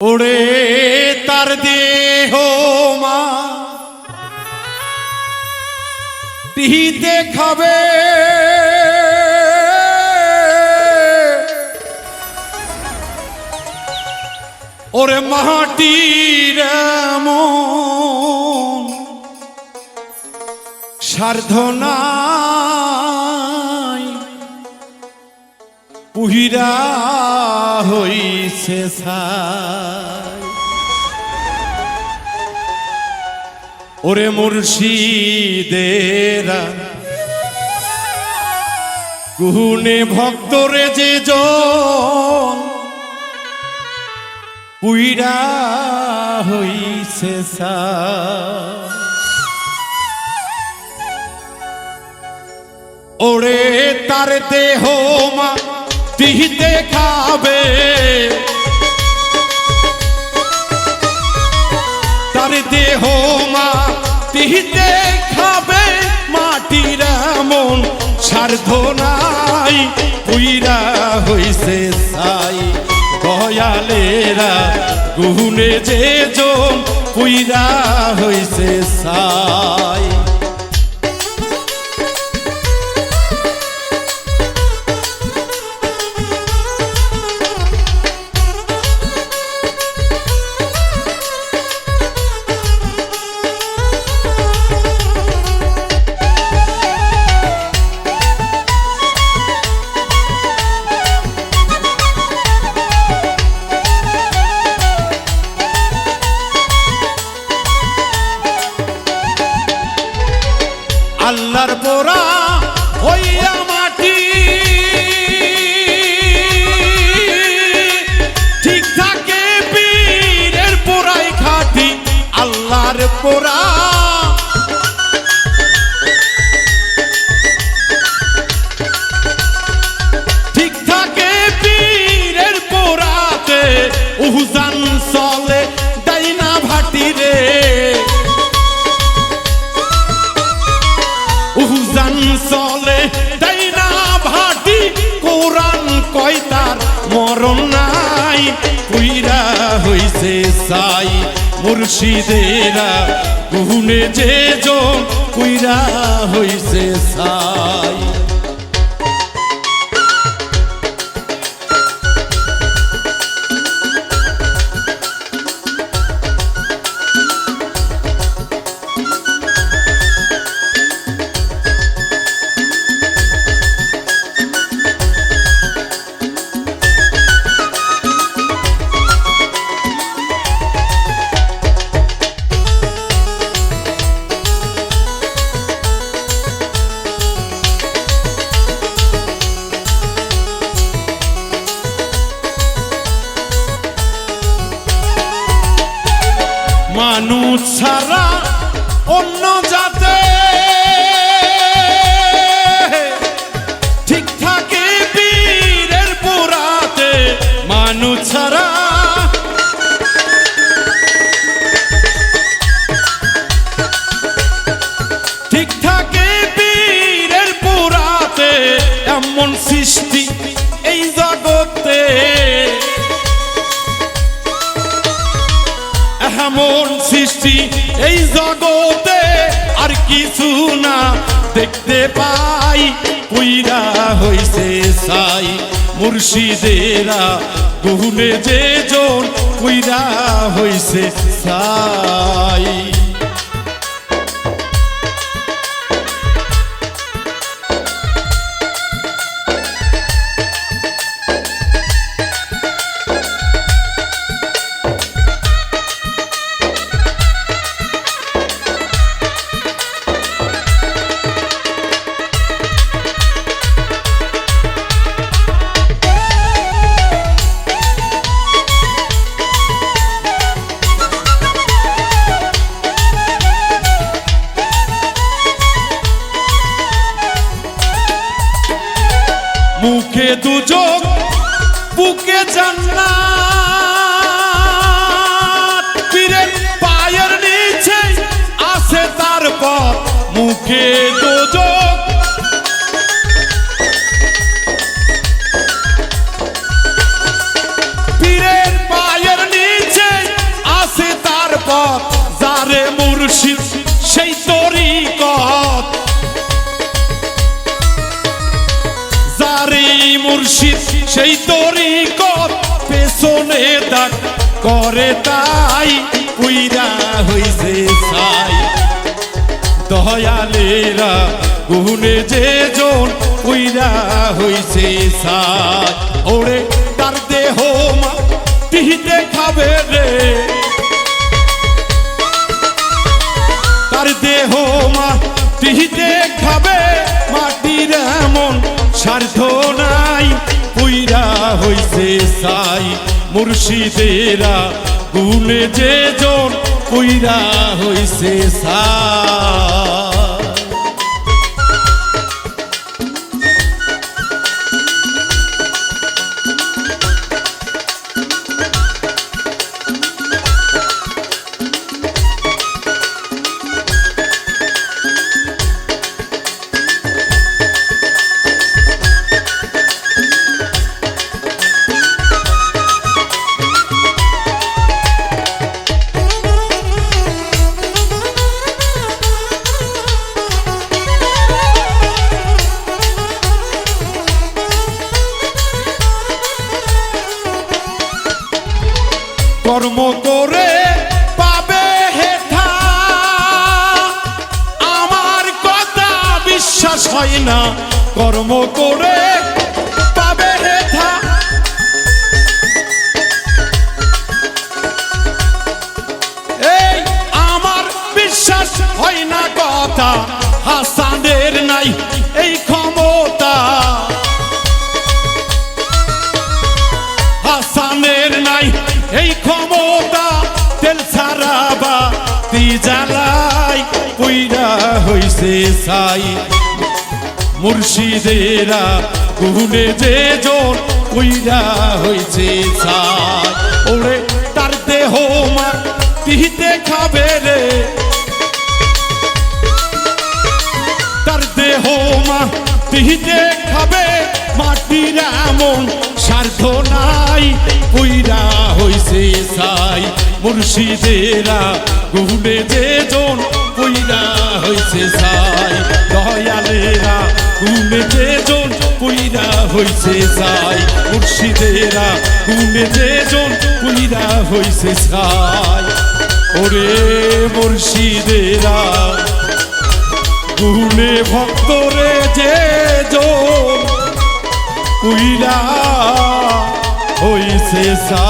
ওরে তার দেহ মা। টিহিতে খাবে। ওরে মাটির মন। পুহিরা হইছে ছাই। ওরে মুর্শিদেরা কুহুনে ভক্তরে যে জন হইছে ওরে তার দেহ মা তিহিতে খাবে। তার দেহ মা তিহিতে খাবে, মাটির মন সার্ধ নাই, পুইরা হইছে সাই দয়ালেরা গুনে যে জন পুইরা হইছে সাই পোড়া হইয়া মরণ নাই কুইরা হইছে সাই। মুর্শিদেরা কুহুনে যে জন কুইরা হইছে সাই। মানুষ ছাড়া অন্য এমন সৃষ্টি এই জগতে আর কিছু না। দেখতে পাই, কুইরা হইছে সাই। মুর্শিদেরা গুনে যে জন কুইরা হইছে সাই। মুখে দুযোগ বুকে পীরের পায়ের নিচে আছে তারপর মুখে দুযোগ পীরের পায়ের নিচে সেই তরিকত পেছনে দাগ করে তাই উইরা হইছে সাই দয়ালেরা গুনে যে জন উইরা হইছে সাই ওরে তার দেহ মা টিহিতে খাবে রে। তার দেহ মা টিহিতে খাবে, মাটির এমন পুইরা হইছে সাই মুর্শিদেরা গুনে যে জন কইরা হইছে সাই। না, কর্ম করে পাবে এই আমার বিশ্বাস হয় না কথা, হাসানের নাই এই ক্ষমতা। হাসানের নাই এই ক্ষমতা, তেল সারাবা জ্বালাই পুইরা হইছে সাই মুর্শিদেরা গুনে যে জন পুইরা হইছে সাই ওরে তার দেহ মা তিহিতে খাবে রে। তার দেহ মা তিহিতে খাবে, মাটির এমন স্বার্থ নাই পুইরা হইছে সাই মুর্শিদেরা গুনে যে জন পুইরা হইছে সাই হইছে যাই, মুর্শিদেরা যে জন পুইরা হইছে সাই ওরে মুর্শিদেরা গুনে ভক্তরে যে উইরা হইছে সা